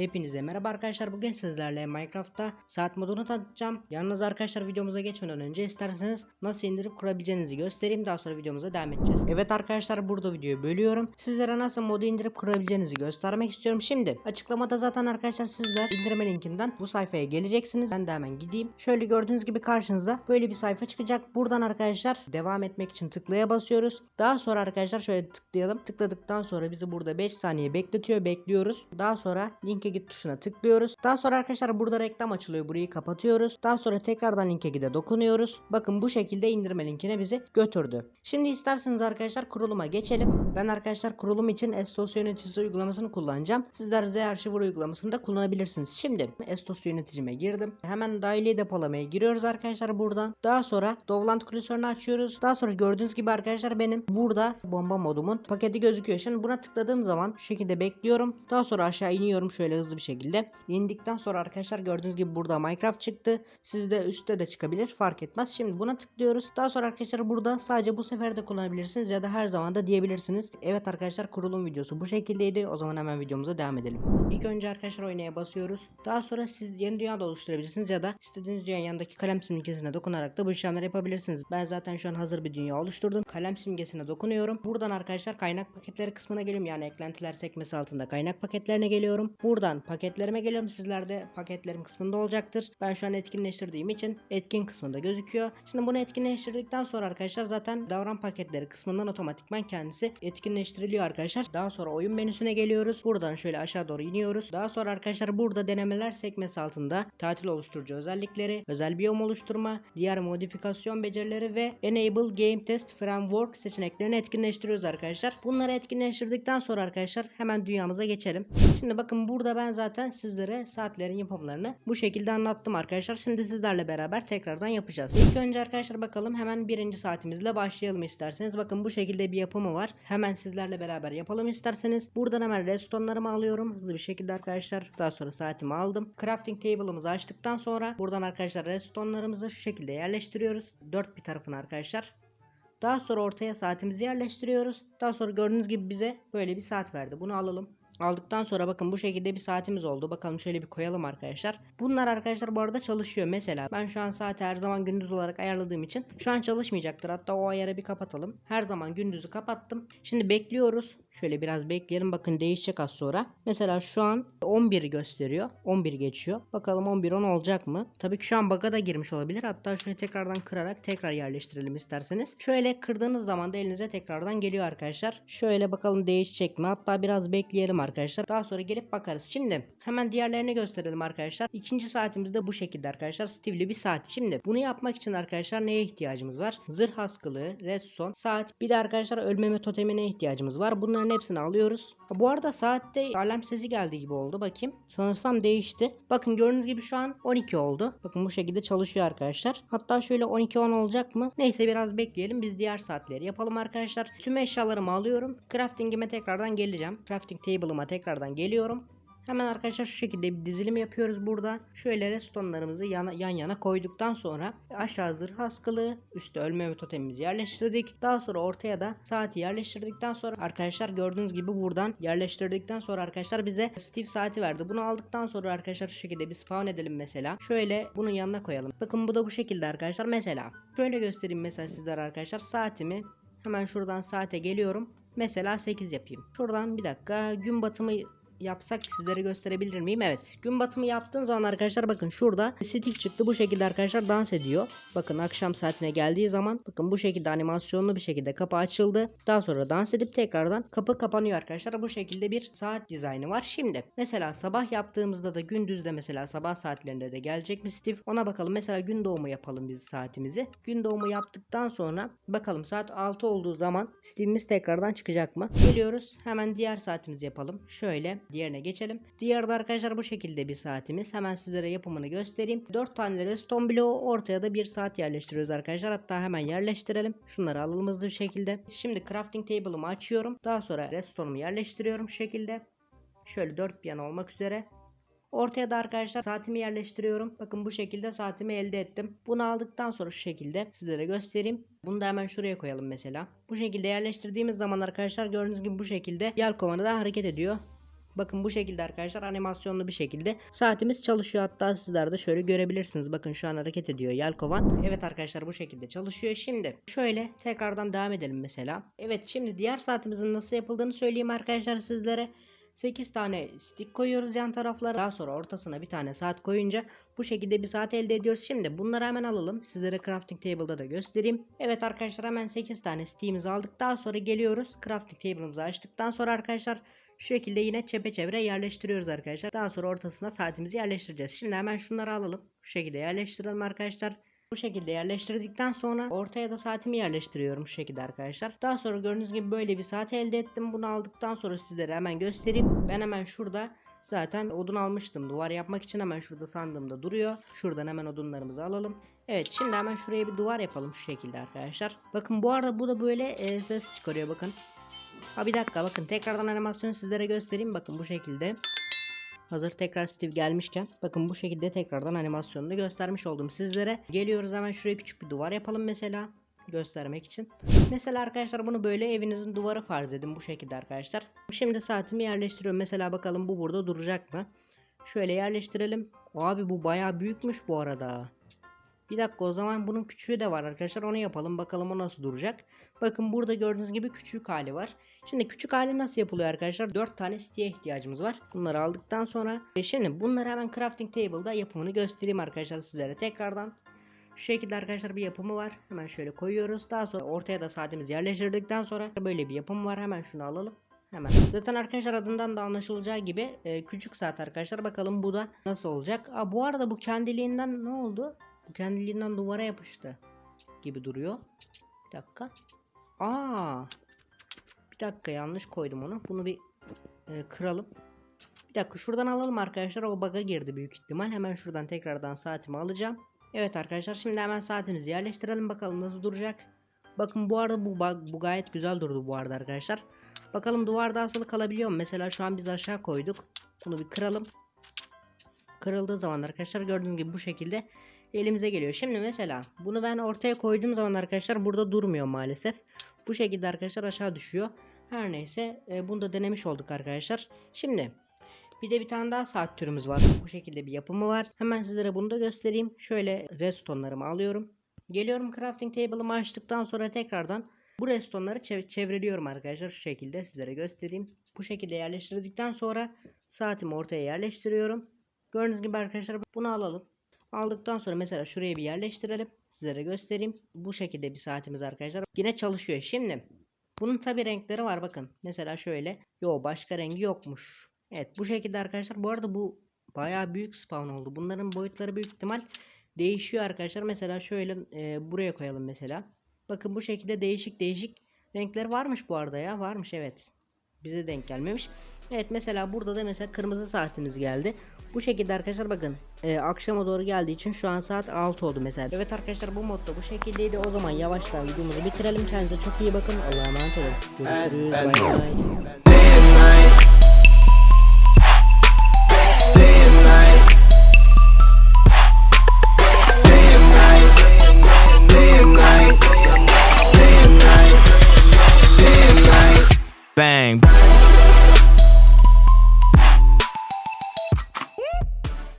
Hepinize merhaba arkadaşlar. Bugün sizlerle Minecraft'ta saat modunu tanıtacağım. Yalnız arkadaşlar videomuza geçmeden önce isterseniz nasıl indirip kurabileceğinizi göstereyim. Daha sonra videomuza devam edeceğiz. Evet arkadaşlar burada videoyu bölüyorum. Sizlere nasıl modu indirip kurabileceğinizi göstermek istiyorum. Şimdi açıklamada zaten arkadaşlar sizler indirme linkinden bu sayfaya geleceksiniz. Ben de hemen gideyim. Şöyle gördüğünüz gibi karşınıza böyle bir sayfa çıkacak. Buradan arkadaşlar devam etmek için tıklaya basıyoruz. Daha sonra arkadaşlar şöyle tıklayalım. Tıkladıktan sonra bizi burada 5 saniye bekletiyor. Bekliyoruz. Daha sonra linke git tuşuna tıklıyoruz. Daha sonra arkadaşlar burada reklam açılıyor. Burayı kapatıyoruz. Daha sonra tekrardan linke gide dokunuyoruz. Bakın bu şekilde indirme linkine bizi götürdü. Şimdi isterseniz arkadaşlar kuruluma geçelim. Ben arkadaşlar kurulum için Estos yöneticisi uygulamasını kullanacağım. Sizler Z Archiver uygulamasını da kullanabilirsiniz. Şimdi Estos yöneticime girdim. Hemen dahili depolamaya giriyoruz arkadaşlar buradan. Daha sonra Dovland klasörünü açıyoruz. Daha sonra gördüğünüz gibi arkadaşlar benim burada bomba modumun paketi gözüküyor. Şimdi buna tıkladığım zaman şu şekilde bekliyorum. Daha sonra aşağı iniyorum şöyle hızlı bir şekilde. İndikten sonra arkadaşlar gördüğünüz gibi burada Minecraft çıktı. Sizde üstte de çıkabilir fark etmez. Şimdi buna tıklıyoruz. Daha sonra arkadaşlar burada sadece bu sefer de kullanabilirsiniz ya da her zaman da diyebilirsiniz. Evet arkadaşlar kurulum videosu bu şekildeydi. O zaman hemen videomuza devam edelim. İlk önce arkadaşlar oynaya basıyoruz. Daha sonra siz yeni dünya da oluşturabilirsiniz ya da istediğiniz dünyanın yanındaki kalem simgesine dokunarak da bu işlemleri yapabilirsiniz. Ben zaten şu an hazır bir dünya oluşturdum. Kalem simgesine dokunuyorum. Buradan arkadaşlar kaynak paketleri kısmına geliyorum. Yani eklentiler sekmesi altında kaynak paketlerine geliyorum. Buradan paketlerime geliyorum. Sizler de paketlerim kısmında olacaktır. Ben şu an etkinleştirdiğim için etkin kısmında gözüküyor. Şimdi bunu etkinleştirdikten sonra arkadaşlar zaten davran paketleri kısmından otomatikman kendisi etkinleştiriliyor arkadaşlar. Daha sonra oyun menüsüne geliyoruz. Buradan şöyle aşağı doğru iniyoruz. Daha sonra arkadaşlar burada denemeler sekmesi altında tatil oluşturucu özellikleri, özel biyom oluşturma, diğer modifikasyon becerileri ve Enable Game Test Framework seçeneklerini etkinleştiriyoruz arkadaşlar. Bunları etkinleştirdikten sonra arkadaşlar hemen dünyamıza geçelim. Şimdi bakın burada ben zaten sizlere saatlerin yapımlarını bu şekilde anlattım arkadaşlar. Şimdi sizlerle beraber tekrardan yapacağız. İlk önce arkadaşlar bakalım hemen birinci saatimizle başlayalım isterseniz. Bakın bu şekilde bir yapımı var. Hemen sizlerle beraber yapalım isterseniz. Buradan hemen redstone'larımı alıyorum. Hızlı bir şekilde arkadaşlar. Daha sonra saatimi aldım. Crafting table'ımızı açtıktan sonra buradan arkadaşlar redstone'larımızı şu şekilde yerleştiriyoruz. Dört bir tarafına arkadaşlar. Daha sonra ortaya saatimizi yerleştiriyoruz. Daha sonra gördüğünüz gibi bize böyle bir saat verdi. Bunu alalım. Aldıktan sonra bakın bu şekilde bir saatimiz oldu. Bakalım şöyle bir koyalım arkadaşlar. Bunlar arkadaşlar bu arada çalışıyor. Mesela ben şu an saati her zaman gündüz olarak ayarladığım için şu an çalışmayacaktır. Hatta o ayarı bir kapatalım. Her zaman gündüzü kapattım. Şimdi bekliyoruz. Şöyle biraz bekleyelim. Bakın değişecek az sonra. Mesela şu an 11 gösteriyor. 11 geçiyor. Bakalım 11 10 olacak mı? Tabii ki şu an bug'a da girmiş olabilir. Hatta şöyle tekrardan kırarak tekrar yerleştirelim isterseniz. Şöyle kırdığınız zaman da elinize tekrardan geliyor arkadaşlar. Şöyle bakalım değişecek mi? Hatta biraz bekleyelim arkadaşlar. Daha sonra gelip bakarız. Şimdi hemen diğerlerini gösterelim arkadaşlar. İkinci saatimiz de bu şekilde arkadaşlar. Steve'li bir saat. Şimdi bunu yapmak için arkadaşlar neye ihtiyacımız var? Zırh askılı, redstone, saat. Bir de arkadaşlar ölmeme totemine ihtiyacımız var. Bunların hepsini alıyoruz. Bu arada saatte alarm sesi geldi gibi oldu. Bakayım. Sanırsam değişti. Bakın gördüğünüz gibi şu an 12 oldu. Bakın bu şekilde çalışıyor arkadaşlar. Hatta şöyle 12-10 olacak mı? Neyse biraz bekleyelim. Biz diğer saatleri yapalım arkadaşlar. Tüm eşyalarımı alıyorum. Crafting'ime tekrardan geleceğim. Crafting table'ıma tekrardan geliyorum. Hemen arkadaşlar şu şekilde bir dizilim yapıyoruz burada. Şöyle restonlarımızı yana, yan yana koyduktan sonra aşağı zırh askılı, üstte ölme totemimizi yerleştirdik. Daha sonra ortaya da saati yerleştirdikten sonra arkadaşlar gördüğünüz gibi buradan yerleştirdikten sonra arkadaşlar bize Steve saati verdi. Bunu aldıktan sonra arkadaşlar şu şekilde bir spawn edelim mesela. Şöyle bunun yanına koyalım. Bakın bu da bu şekilde arkadaşlar. Mesela şöyle göstereyim mesela sizlere arkadaşlar saatimi hemen şuradan saate geliyorum. Mesela 8 yapayım. Şuradan bir dakika gün batımı yapsak sizlere gösterebilir miyim? Evet. Gün batımı yaptığım zaman arkadaşlar bakın şurada Steve çıktı. Bu şekilde arkadaşlar dans ediyor. Bakın akşam saatine geldiği zaman bakın bu şekilde animasyonlu bir şekilde kapı açıldı. Daha sonra dans edip tekrardan kapı kapanıyor arkadaşlar. Bu şekilde bir saat dizaynı var. Şimdi mesela sabah yaptığımızda da gündüzde mesela sabah saatlerinde de gelecek mi Steve? Ona bakalım. Mesela gün doğumu yapalım biz saatimizi. Gün doğumu yaptıktan sonra bakalım saat 6 olduğu zaman Steve'imiz tekrardan çıkacak mı? Geliyoruz. Hemen diğer saatimizi yapalım. Şöyle diğerine geçelim. Diğer de arkadaşlar bu şekilde bir saatimiz. Hemen sizlere yapımını göstereyim. 4 tane redstone bloğu ortaya da bir saat yerleştiriyoruz arkadaşlar. Hatta hemen yerleştirelim. Şunları alalım hızlı bir şekilde. Şimdi crafting table'ımı açıyorum. Daha sonra redstone'umu yerleştiriyorum şu şekilde. Şöyle 4 bir yana olmak üzere. Ortaya da arkadaşlar saatimi yerleştiriyorum. Bakın bu şekilde saatimi elde ettim. Bunu aldıktan sonra şu şekilde sizlere göstereyim. Bunu da hemen şuraya koyalım mesela. Bu şekilde yerleştirdiğimiz zaman arkadaşlar gördüğünüz gibi bu şekilde yel kovanı da hareket ediyor. Bakın bu şekilde arkadaşlar animasyonlu bir şekilde saatimiz çalışıyor. Hatta sizler de şöyle görebilirsiniz. Bakın şu an hareket ediyor yelkovan. Evet arkadaşlar bu şekilde çalışıyor. Şimdi şöyle tekrardan devam edelim mesela. Evet şimdi diğer saatimizin nasıl yapıldığını söyleyeyim arkadaşlar sizlere. 8 tane stick koyuyoruz yan taraflara. Daha sonra ortasına bir tane saat koyunca bu şekilde bir saat elde ediyoruz. Şimdi bunları hemen alalım. Sizlere crafting table'da da göstereyim. Evet arkadaşlar hemen 8 tane stick'imizi aldık. Daha sonra geliyoruz. Crafting table'ımızı açtıktan sonra arkadaşlar şu şekilde yine çepeçevre yerleştiriyoruz arkadaşlar. Daha sonra ortasına saatimizi yerleştireceğiz. Şimdi hemen şunları alalım. Şu şekilde yerleştirelim arkadaşlar. Bu şekilde yerleştirdikten sonra ortaya da saatimi yerleştiriyorum şu şekilde arkadaşlar. Daha sonra gördüğünüz gibi böyle bir saat elde ettim. Bunu aldıktan sonra sizlere hemen göstereyim. Ben hemen şurada zaten odun almıştım. Duvar yapmak için hemen şurada sandığımda duruyor. Şuradan hemen odunlarımızı alalım. Evet şimdi hemen şuraya bir duvar yapalım şu şekilde arkadaşlar. Bakın bu arada bu da böyle e, ses çıkarıyor bakın. Ha bir dakika bakın tekrardan animasyonu sizlere göstereyim. Bakın bu şekilde. Hazır tekrar Steve gelmişken bakın bu şekilde tekrardan animasyonunu göstermiş oldum sizlere. Geliyoruz hemen şuraya küçük bir duvar yapalım mesela göstermek için. Mesela arkadaşlar bunu böyle evinizin duvarı farz edin bu şekilde arkadaşlar. Şimdi saatimi yerleştiriyorum. Mesela bakalım bu burada duracak mı? Şöyle yerleştirelim. Abi bu baya büyükmüş bu arada. Bir dakika o zaman bunun küçüğü de var arkadaşlar. Onu yapalım bakalım o nasıl duracak. Bakın burada gördüğünüz gibi küçük hali var. Şimdi küçük hali nasıl yapılıyor arkadaşlar? 4 tane siteye ihtiyacımız var. Bunları aldıktan sonra e şimdi bunları hemen crafting table'da yapımını göstereyim arkadaşlar sizlere tekrardan. Şu şekilde arkadaşlar bir yapımı var. Hemen şöyle koyuyoruz. Daha sonra ortaya da saatimizi yerleştirdikten sonra böyle bir yapım var. Hemen şunu alalım. Hemen. Zaten arkadaşlar adından da anlaşılacağı gibi e, küçük saat arkadaşlar. Bakalım bu da nasıl olacak. Aa, bu arada bu kendiliğinden ne oldu? Kendiliğinden duvara yapıştı gibi duruyor. Bir dakika. Aa. Bir dakika yanlış koydum onu. Bunu bir e, kıralım. Bir dakika şuradan alalım arkadaşlar. O bug'a girdi büyük ihtimal. Hemen şuradan tekrardan saatimi alacağım. Evet arkadaşlar şimdi hemen saatimizi yerleştirelim bakalım nasıl duracak. Bakın bu arada bu bu gayet güzel durdu bu arada arkadaşlar. Bakalım duvarda asılı kalabiliyor mu? Mesela şu an biz aşağı koyduk. Bunu bir kıralım. Kırıldığı zaman arkadaşlar gördüğünüz gibi bu şekilde elimize geliyor. Şimdi mesela bunu ben ortaya koyduğum zaman arkadaşlar burada durmuyor maalesef. Bu şekilde arkadaşlar aşağı düşüyor. Her neyse e, bunu da denemiş olduk arkadaşlar. Şimdi bir de bir tane daha saat türümüz var. Bu şekilde bir yapımı var. Hemen sizlere bunu da göstereyim. Şöyle redstone'larımı alıyorum. Geliyorum crafting table'ımı açtıktan sonra tekrardan bu redstone'ları çev- çevreliyorum arkadaşlar. Şu şekilde sizlere göstereyim. Bu şekilde yerleştirdikten sonra saatimi ortaya yerleştiriyorum. Gördüğünüz gibi arkadaşlar bunu alalım. Aldıktan sonra mesela şuraya bir yerleştirelim. Sizlere göstereyim. Bu şekilde bir saatimiz arkadaşlar. Yine çalışıyor. Şimdi bunun tabi renkleri var bakın. Mesela şöyle. Yo başka rengi yokmuş. Evet bu şekilde arkadaşlar. Bu arada bu bayağı büyük spawn oldu. Bunların boyutları büyük ihtimal değişiyor arkadaşlar. Mesela şöyle e, buraya koyalım mesela. Bakın bu şekilde değişik değişik renkler varmış bu arada ya. Varmış evet. Bize denk gelmemiş. Evet mesela burada da mesela kırmızı saatimiz geldi. Bu şekilde arkadaşlar bakın e, akşama doğru geldiği için şu an saat 6 oldu mesela. Evet arkadaşlar bu modda bu şekildeydi. O zaman yavaştan videomuzu bitirelim. Kendinize çok iyi bakın. Allah'a emanet olun. Görüşürüz. ben- Bay bay.